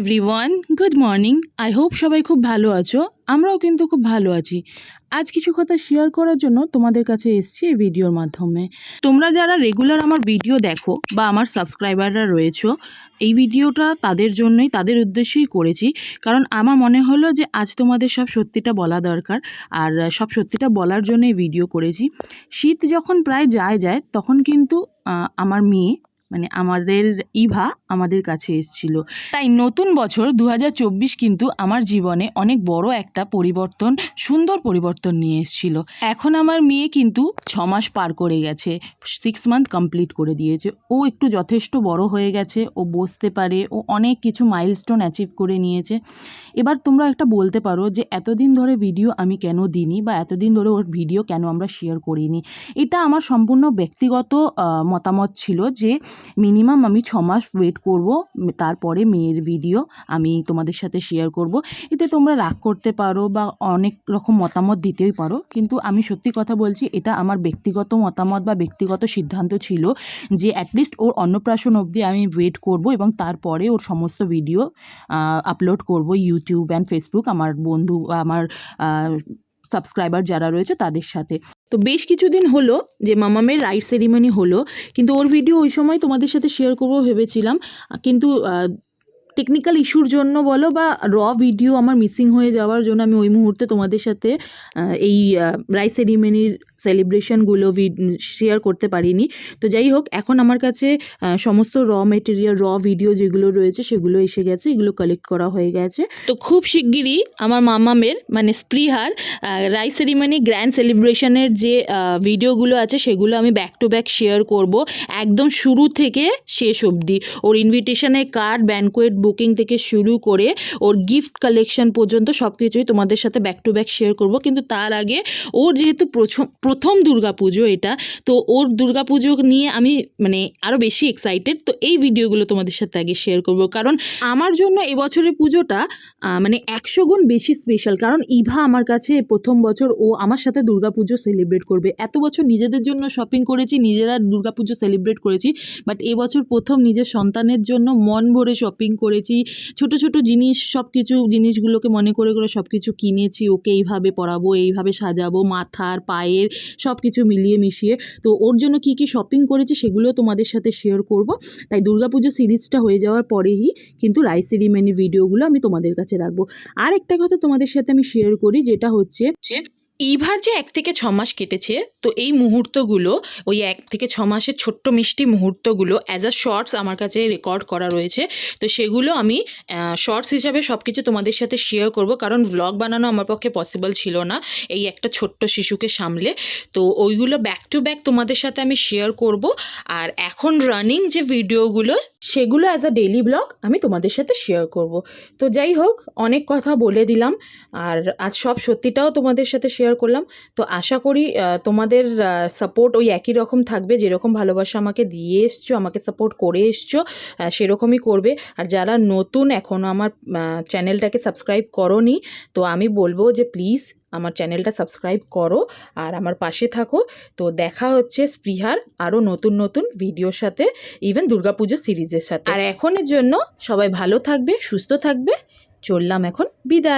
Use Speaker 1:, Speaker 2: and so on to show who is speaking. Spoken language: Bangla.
Speaker 1: Everyone good morning I hope সবাই খুব ভালো আছো। আমরাও কিন্তু খুব ভালো আছি। আজ কিছু কথা শেয়ার করার জন্য তোমাদের কাছে এসেছি এই ভিডিওর মাধ্যমে। তোমরা যারা রেগুলার আমার ভিডিও দেখো বা আমার সাবস্ক্রাইবাররা রয়েছো, এই ভিডিওটা তাদের জন্যই, তাদের উদ্দেশ্যেই করেছি। কারণ আমার মনে হলো যে আজ তোমাদের সব সত্যিটা বলা দরকার। আর সব সত্যিটা বলার জন্য এই ভিডিও করেছি। শীত যখন প্রায় যায় যায়, তখন কিন্তু আমার মেয়ে মানে আমাদের ইভা আমাদের কাছে এসেছিল। তাই নতুন বছর দু হাজার চব্বিশ কিন্তু আমার জীবনে অনেক বড় একটা পরিবর্তন, সুন্দর পরিবর্তন নিয়ে এসেছিল। এখন আমার মেয়ে কিন্তু ছ মাস পার করে গেছে সিক্স মান্থ কমপ্লিট করে দিয়েছে। ও একটু যথেষ্ট বড় হয়ে গেছে, ও বসতে পারে, ও অনেক কিছু মাইলস্টোন অ্যাচিভ করে নিয়েছে। এবার তোমরা একটা বলতে পারো যে এতদিন ধরে ভিডিও আমি কেন দিইনি বা এতদিন ধরে ওর ভিডিও কেন আমরা শেয়ার করিনি? এটা আমার সম্পূর্ণ ব্যক্তিগত মতামত ছিল যে মিনিমাম আমি ছ মাস ওয়েট করব, তারপরে মেয়ের ভিডিও আমি তোমাদের সাথে শেয়ার করব। এতে তোমরা রাগ করতে পারো বা অনেক রকম মতামত দিতেই পারো। কিন্তু আমি সত্যি কথা বলছি, এটা আমার ব্যক্তিগত মতামত বা ব্যক্তিগত সিদ্ধান্ত ছিল যে অ্যাটলিস্ট ওর অন্নপ্রাশন অবধি আমি ওয়েট করব এবং তারপরে ওর সমস্ত ভিডিও আপলোড করব ইউটিউব অ্যান্ড ফেসবুক আমার বন্ধু, আমার সাবস্ক্রাইবার যারা রয়েছে তাদের সাথে। তো বেশ কিছুদিন হলো যে মামামের রাইট সেরিমনি হলো, কিন্তু ওর ভিডিও ওই সময় তোমাদের সাথে শেয়ার করব ভেবেছিলাম। কিন্তু টেকনিক্যাল ইস্যুর জন্য বলো বা র ভিডিও আমার মিসিং হয়ে যাওয়ার জন্য আমি ওই মুহূর্তে তোমাদের সাথে এই রাইস সেরিমনির সেলিব্রেশনগুলো শেয়ার করতে পারিনি। তো যাই হোক, এখন আমার কাছে সমস্ত র মেটেরিয়াল র ভিডিও যেগুলো রয়েছে সেগুলো এসে গেছে, এগুলো কালেক্ট করা হয়ে গেছে। তো খুব শিগগিরই আমার মামামের মানে স্প্রিহার রাইস সেরিমনি গ্র্যান্ড সেলিব্রেশনের যে ভিডিওগুলো আছে সেগুলো আমি ব্যাক টু ব্যাক শেয়ার করব একদম শুরু থেকে শেষ অবধি। ওর ইনভিটেশনের কার্ড ব্যানকোয়েট বুকিং থেকে শুরু করে ওর গিফট কালেকশন পর্যন্ত সব কিছুই তোমাদের সাথে ব্যাক টু ব্যাক শেয়ার করব। কিন্তু তার আগে ওর যেহেতু প্রথম প্রথম দুর্গাপুজো এটা। তো ওর দুর্গাপুজো নিয়ে আমি মানে আরও বেশি এক্সাইটেড তো এই ভিডিওগুলো তোমাদের সাথে আগে শেয়ার করব। কারণ আমার জন্য এবছরের পুজোটা মানে একশো গুণ বেশি স্পেশাল কারণ ইভা আমার কাছে প্রথম বছর ও আমার সাথে দুর্গাপুজো সেলিব্রেট করবে। এত বছর নিজেদের জন্য শপিং করেছি, নিজেরা দুর্গাপুজো সেলিব্রেট করেছি। বাট এবছর প্রথম নিজের সন্তানের জন্য মন ভরে শপিং করেছি। ছোট ছোট জিনিস সব কিছু জিনিসগুলোকে মনে করে করে সব কিছু কিনেছি। ওকে এইভাবে পরাবো, এইভাবে সাজাবো। মাথার, পায়ের সব কিছু মিলিয়ে মিশিয়ে। তো ওর জন্য কি কি শপিং করেছি সেগুলো তোমাদের সাথে শেয়ার করব। তাই দুর্গাপুজো সিরিজটা হয়ে যাওয়ার পরেই কিন্তু রাইস সেরিমানি ভিডিওগুলো আমি তোমাদের কাছে রাখব। আর একটা কথা তোমাদের সাথে আমি শেয়ার করি, যেটা হচ্ছে ইভার যে এক থেকে ছ মাস কেটেছে, তো এই মুহূর্তগুলো, ওই এক থেকে ছ মাসের ছোট্ট মিষ্টি মুহূর্তগুলো অ্যাজ আ শর্টস আমার কাছে রেকর্ড করা রয়েছে। তো সেগুলো আমি শর্টস হিসাবে সব কিছু তোমাদের সাথে শেয়ার করব, কারণ ব্লগ বানানো আমার পক্ষে পসিবল ছিল না এই একটা ছোট্ট শিশুকে সামলে। তো ওইগুলো ব্যাক টু ব্যাক তোমাদের সাথে আমি শেয়ার করব। আর এখন রানিং যে ভিডিওগুলো সেগুলো অ্যাজ আ ডেইলি ব্লগ আমি তোমাদের সাথে শেয়ার করব। তো যাই হোক, অনেক কথা বলে দিলাম। আর আজ সব সত্যিটাও তোমাদের সাথে শেয়ার করলাম। তো আশা করি তোমাদের সাপোর্ট ওই একই রকম থাকবে, যেরকম ভালোবাসা আমাকে দিয়ে এসছো, আমাকে সাপোর্ট করে এসছো সেরকমই করবে। আর যারা নতুন এখনও আমার চ্যানেলটাকে সাবস্ক্রাইব করনি, তো আমি বলব যে প্লিজ আমার চ্যানেলটা সাবস্ক্রাইব করো আর আমার পাশে থাকো। তো দেখা হচ্ছে স্পৃহার আরও নতুন নতুন ভিডিওর সাথে ইভেন দুর্গাপুজো সিরিজের সাথে। আর এখনের জন্য সবাই ভালো থাকবে, সুস্থ থাকবে। চললাম এখন, বিদায়।